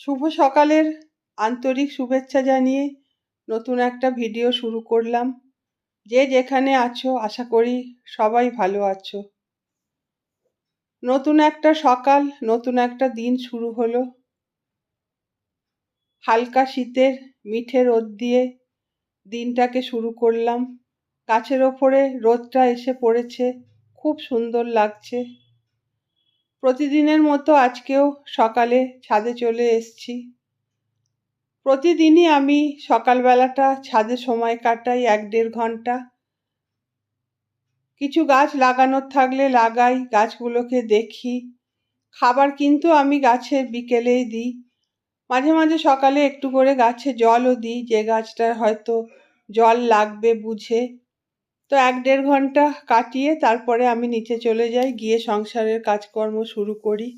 শুভ সকালের আন্তরিক শুভেচ্ছা জানিয়ে নতুন একটা ভিডিও শুরু করলাম। যে যেখানে আছো, আশা করি সবাই ভালো আছো। নতুন একটা সকাল, নতুন একটা দিন শুরু হলো। হালকা শীতের মিঠে রোদ দিয়ে দিনটাকে শুরু করলাম। গাছের ওপরে রোদটা এসে পড়েছে, খুব সুন্দর লাগছে। প্রতিদিনের মতো আজকেও সকালে ছাদে চলে এসছি। প্রতিদিনই আমি সকালবেলাটা ছাদে সময় কাটাই এক দেড় ঘণ্টা। কিছু গাছ লাগানোর থাকলে লাগাই, গাছগুলোকে দেখি। খাবার কিন্তু আমি গাছে বিকেলেই দিই। মাঝে মাঝে সকালে একটু করে গাছে জলও দিই, যে গাছটার হয়তো জল লাগবে বুঝে। তো এক দেড় ঘণ্টা কাটিয়ে তারপরে আমি নিচে চলে যাই, গিয়ে সংসারের কাজকর্ম শুরু করি।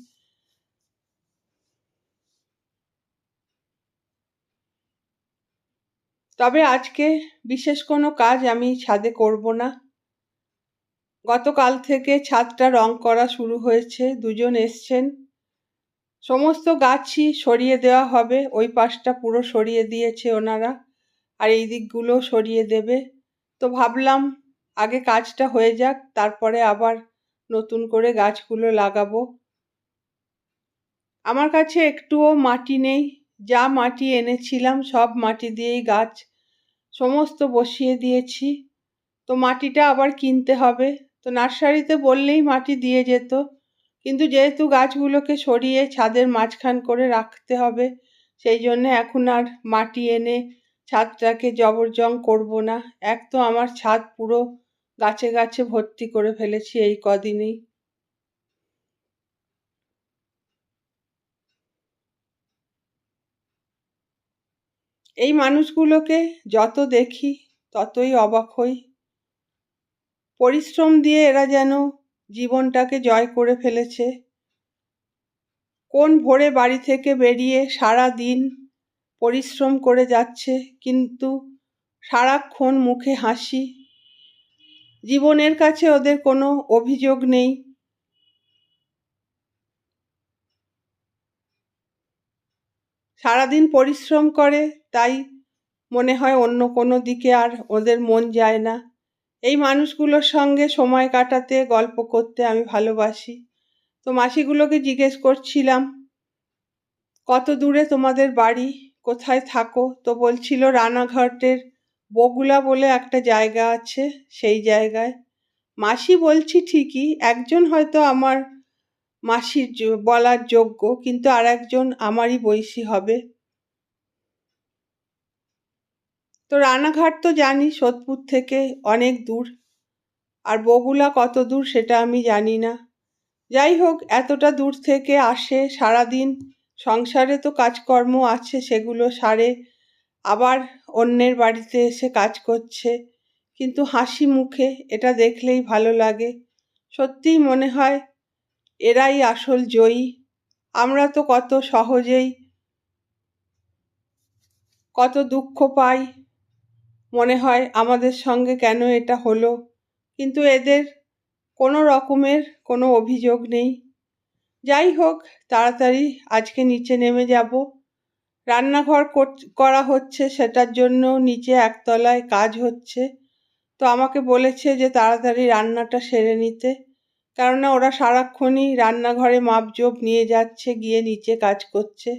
তবে আজকে বিশেষ কোনো কাজ আমি ছাদে করব না। গতকাল থেকে ছাদটা রং করা শুরু হয়েছে, দুজন এসছেন। সমস্ত গাছই সরিয়ে দেওয়া হবে, ওই পাশটা পুরো সরিয়ে দিয়েছে ওনারা, আর এই দিকগুলো সরিয়ে দেবে। তো ভাবলাম আগে কাজটা হয়ে যাক, তারপরে আবার নতুন করে গাছগুলো লাগাবো। আমার কাছে একটুও মাটি নেই, যা মাটি এনেছিলাম সব মাটি দিয়েই গাছ সমস্ত বসিয়ে দিয়েছি। তো মাটিটা আবার কিনতে হবে। তো নার্সারিতে বললেই মাটি দিয়ে যেত, কিন্তু যেহেতু গাছগুলোকে সরিয়ে ছাদের মাঝখান করে রাখতে হবে, সেই জন্য এখন আর মাটি এনে ছাদটাকে জবরজং করব না। এক তো আমার ছাদ পুরো গাছে গাছে ভর্তি করে ফেলেছি এই কদিনেই। এই মানুষগুলোকে যত দেখি ততই অবাক হই। পরিশ্রম দিয়ে এরা যেন জীবনটাকে জয় করে ফেলেছে। কোন ভোরে বাড়ি থেকে বেরিয়ে সারা দিন পরিশ্রম করে যাচ্ছে, কিন্তু সারাক্ষণ মুখে হাসি জীবনের কাছে ওদের কোনো অভিযোগ নেই। সারাদিন পরিশ্রম করে, তাই মনে হয় অন্য কোনো দিকে আর ওদের মন যায় না। এই মানুষগুলোর সঙ্গে সময় কাটাতে, গল্প করতে আমি ভালোবাসি। তো মাসিগুলোকে জিজ্ঞেস করছিলাম, কত দূরে তোমাদের বাড়ি? কোথায় থাকো? তো বলছিল রানাঘাটের বগুলা বলে একটা জায়গা আছে, সেই জায়গায়। মাসি বলছি ঠিকই, একজন হয়তো আমার মাসির বলার যোগ্য, কিন্তু আর একজন আমারই বয়সী হবে। তো রানাঘাট তো জানি সোদপুর থেকে অনেক দূর, আর বগুলা কত দূর সেটা আমি জানি না। যাই হোক, এতটা দূর থেকে আসে সারাদিন, সংসারে তো কাজকর্ম আছে, সেগুলো সারে আবার অন্যের বাড়িতে এসে কাজ করছে। কিন্তু হাসি মুখে এটা দেখলেই ভালো লাগে। সত্যিই মনে হয় এরাই আসল জয়ী। আমরা তো কত সহজেই কত দুঃখ পাই। মনে হয় আমাদের সঙ্গে কেন এটা হলো। কিন্তু এদের কোনো রকমের কোনো অভিযোগ নেই। যাই হোক, তাড়াতাড়ি আজকে নিচে নেমে যাব। রান্নাঘর করা হচ্ছে, সেটার জন্য নিচে একতলায় কাজ হচ্ছে। তো আমাকে বলেছে যে তাড়াতাড়ি রান্নাটা সেরে নিতে। কেননা ওরা সারাক্ষণই রান্নাঘরে মাপজোপ নিয়ে যাচ্ছে, গিয়ে নিচে কাজ করছে।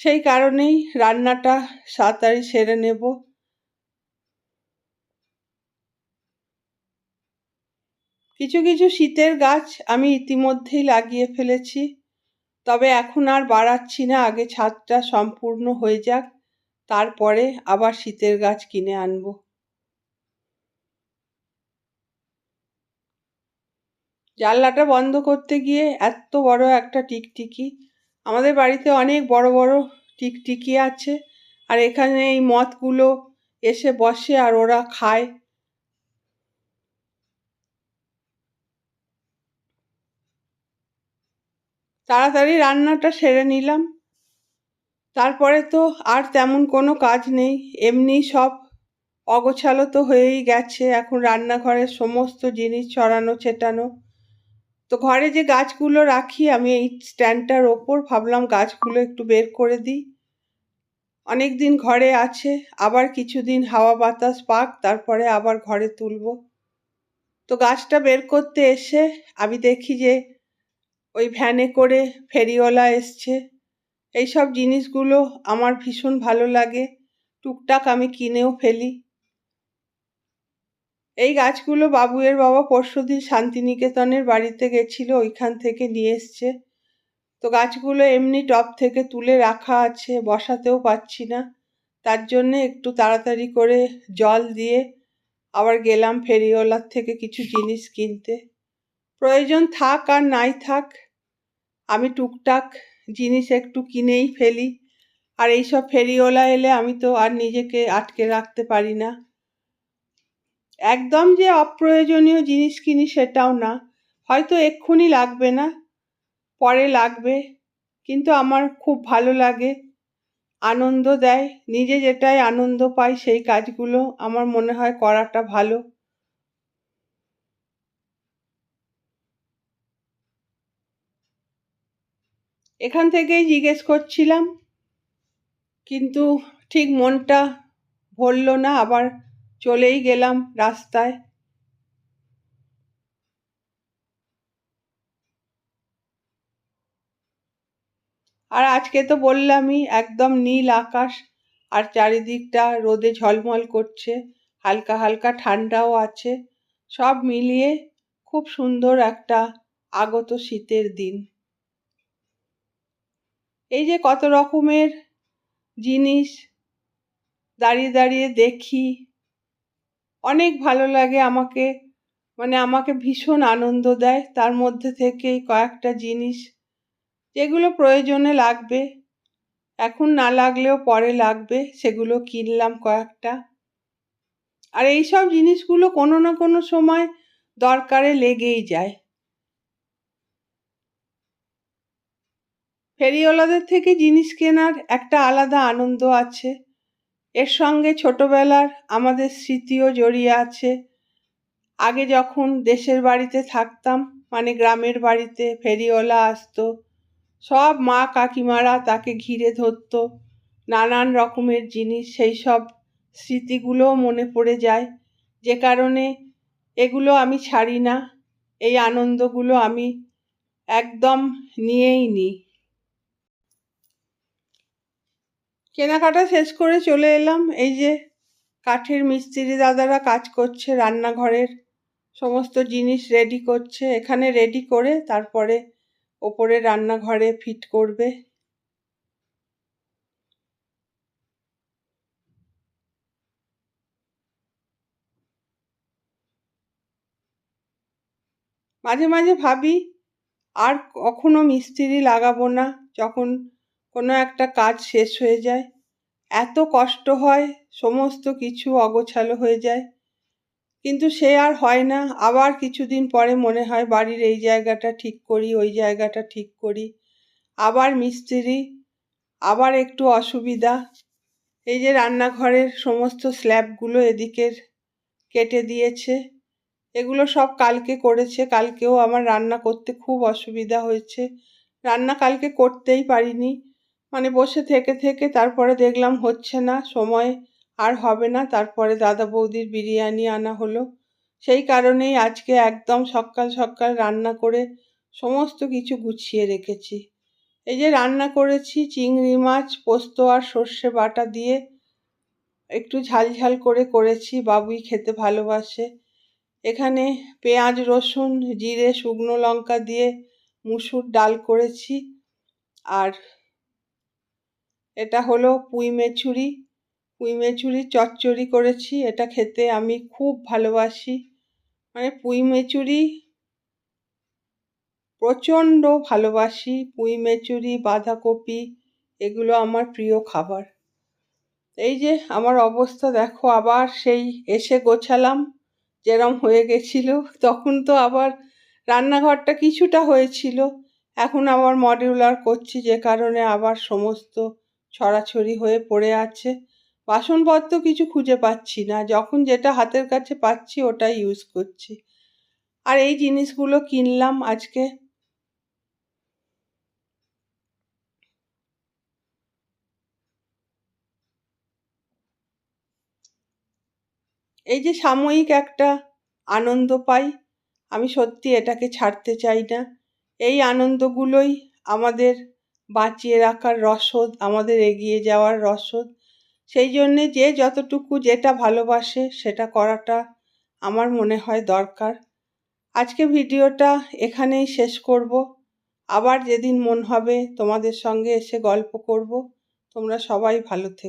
সেই কারণেই রান্নাটা তাড়াতাড়ি সেরে নেব। কিছু কিছু শীতের গাছ আমি ইতিমধ্যেই লাগিয়ে ফেলেছি। তবে এখন আর বাড়াচ্ছি না, আগে ছাদটা সম্পূর্ণ হয়ে যাক, তারপরে আবার শীতের গাছ কিনে আনব। জানলাটা বন্ধ করতে গিয়ে এত বড় একটা টিকটিকি। আমাদের বাড়িতে অনেক বড় বড় টিকটিকি আছে, আর এখানে এই মথগুলো এসে বসে আর ওরা খায়। তাড়াতাড়ি রান্নাটা সেরে নিলাম। তারপরে তো আর তেমন কোনো কাজ নেই, এমনি সব অগোছালো তো হয়েই গেছে। এখন রান্নাঘরের সমস্ত জিনিস ছড়ানো, ছেটানো। তো ঘরে যে গাছগুলো রাখি, আমি এই স্ট্যান্ডটার ওপর ভাবলাম গাছগুলো একটু বের করে দিই। অনেক দিন ঘরে আছে, আবার কিছুদিন হাওয়া বাতাস পাক, তারপরে আবার ঘরে তুলব। তো গাছটা বের করতে এসে আমি দেখি যে ওই ভ্যানে করে ফেরিওয়ালা এসছে। এইসব জিনিসগুলো আমার ভীষণ ভালো লাগে। টুকটাক আমি কিনেও ফেলি। এই গাছগুলো বাবুয়ের বাবা পরশুদিন শান্তিনিকেতনের বাড়িতে গেছিল, ওইখান থেকে নিয়ে এসছে। তো গাছগুলো এমনি টব থেকে তুলে রাখা আছে, বসাতেও পাচ্ছি না। তার জন্যে একটু তাড়াতাড়ি করে জল দিয়ে আবার গেলাম ফেরিওয়ালার থেকে কিছু জিনিস কিনতে। প্রয়োজন থাক আর নাই থাক আমি টুকটাক জিনিস একটু কিনেই ফেলি। আর এইসব ফেরিওলা এলে আমি তো আর নিজেকে আটকে রাখতে পারি না। একদম যে অপ্রয়োজনীয় জিনিস কিনি সেটাও না। হয়তো এক্ষুনি লাগবে না, পরে লাগবে, কিন্তু আমার খুব ভালো লাগে। আনন্দ দেয়, নিজে যেটাই আনন্দ পাই সেই কাজগুলো আমার মনে হয় করাটা ভালো। এখান থেকেই জিজ্ঞেস করছিলাম, কিন্তু ঠিক মনটা ভরল না, আবার চলেই গেলাম রাস্তায়। আর আজকে তো বললামই, একদম নীল আকাশ, আর চারিদিকটা রোদে ঝলমল করছে, হালকা হালকা ঠান্ডাও আছে, সব মিলিয়ে খুব সুন্দর একটা আগত শীতের দিন। এই যে কত রকমের জিনিস দাঁড়িয়ে দাঁড়িয়ে দেখি, অনেক ভালো লাগে আমাকে মানে আমাকে ভীষণ আনন্দ দেয়। তার মধ্যে থেকেই কয়েকটা জিনিস যেগুলো প্রয়োজনে লাগবে, এখন না লাগলেও পরে লাগবে, সেগুলো কিনলাম কয়েকটা। আর এই সব জিনিসগুলো কোনো না কোনো সময় দরকারে লেগেই যায়। ফেরিওয়ালাদের থেকে জিনিস কেনার একটা আলাদা আনন্দ আছে। এর সঙ্গে ছোটবেলার আমাদের স্মৃতিও জড়িয়ে আছে। আগে যখন দেশের বাড়িতে থাকতাম মানে গ্রামের বাড়িতে ফেরিওয়ালা আসতো, সব মা কাকিমারা তাকে ঘিরে ধরত। নানান রকমের জিনিস, সেই সব স্মৃতিগুলোও মনে পড়ে যায়। যে কারণে এগুলো আমি ছাড়ি না, এই আনন্দগুলো আমি একদম নিয়েই নিই। কেনাকাটা শেষ করে চলে এলাম। এই যে কাঠের মিস্ত্রি দাদারা কাজ করছে, রান্নাঘরের সমস্ত জিনিস রেডি করছে। এখানে রেডি করে তারপরে ওপরে রান্নাঘরে ফিট করবে। মাঝে মাঝে ভাবি, আর কখনো মিস্ত্রি লাগাবো না। যখন কোনো একটা কাজ শেষ হয়ে যায়। এত কষ্ট হয়, সমস্ত কিছু অগোছালো হয়ে যায়। কিন্তু সে আর হয় না। আবার কিছুদিন পরে মনে হয় বাড়ির এই জায়গাটা ঠিক করি, ওই জায়গাটা ঠিক করি। আবার মিস্ত্রি, আবার একটু অসুবিধা। এই যে রান্নাঘরের সমস্ত স্ল্যাবগুলো এদিকের কেটে দিয়েছে। এগুলো সব কালকে করেছে। কালকেও আমার রান্না করতে খুব অসুবিধা হয়েছে। রান্না কালকে করতেই পারিনি। মানে বসে থেকে থেকে তারপরে দেখলাম হচ্ছে না, সময় আর হবে না। তারপরে দাদা বৌদির বিরিয়ানি আনা হলো। সেই কারণেই আজকে একদম সকাল সকাল রান্না করে সমস্ত কিছু গুছিয়ে রেখেছি। এই যে রান্না করেছি, চিংড়ি মাছ, পোস্ত আর সর্ষে বাটা দিয়ে একটু ঝাল ঝাল করে করেছি। বাবুই খেতে ভালোবাসে। এখানে পেঁয়াজ, রসুন, জিরে, শুকনো লঙ্কা দিয়ে মুসুর ডাল করেছি। আর এটা হলো পুঁই মেছুরি পুঁই মেচুরি চচ্চড়ি করেছি, এটা খেতে আমি খুব ভালোবাসি। মানে পুঁই মেচুরি প্রচণ্ড ভালোবাসি, পুঁই মেচুরি, বাঁধাকপি, এগুলো আমার প্রিয় খাবার। এই যে আমার অবস্থা, দেখো আবার সেই এসে গোছালাম, যেরম হয়ে গেছিল, তখন তো আবার রান্নাঘরটা কিছুটা হয়েছিল। এখন আবার মডিউলার করছি, যে কারণে আবার সমস্ত ছড়াছড়ি হয়ে পড়ে আছে। বাসনপত্র কিছু খুঁজে পাচ্ছি না। যখন যেটা হাতের কাছে পাচ্ছি, ওটাই ইউজ করছি। আর এই জিনিসগুলো কিনলাম আজকে। এই যে সাময়িক একটা আনন্দ পাই, আমি সত্যি এটাকে ছাড়তে চাই না। এই আনন্দগুলোই আমাদের বাঁচিয়ে রাখার রসদ, আমাদের এগিয়ে যাওয়ার রসদ। সেই জন্যে যে যতটুকু যেটা ভালোবাসে সেটা করাটা আমার মনে হয় দরকার। আজকে ভিডিওটা এখানেই শেষ করব। আবার যেদিন মন হবে তোমাদের সঙ্গে এসে গল্প করব। তোমরা সবাই ভালো থেকো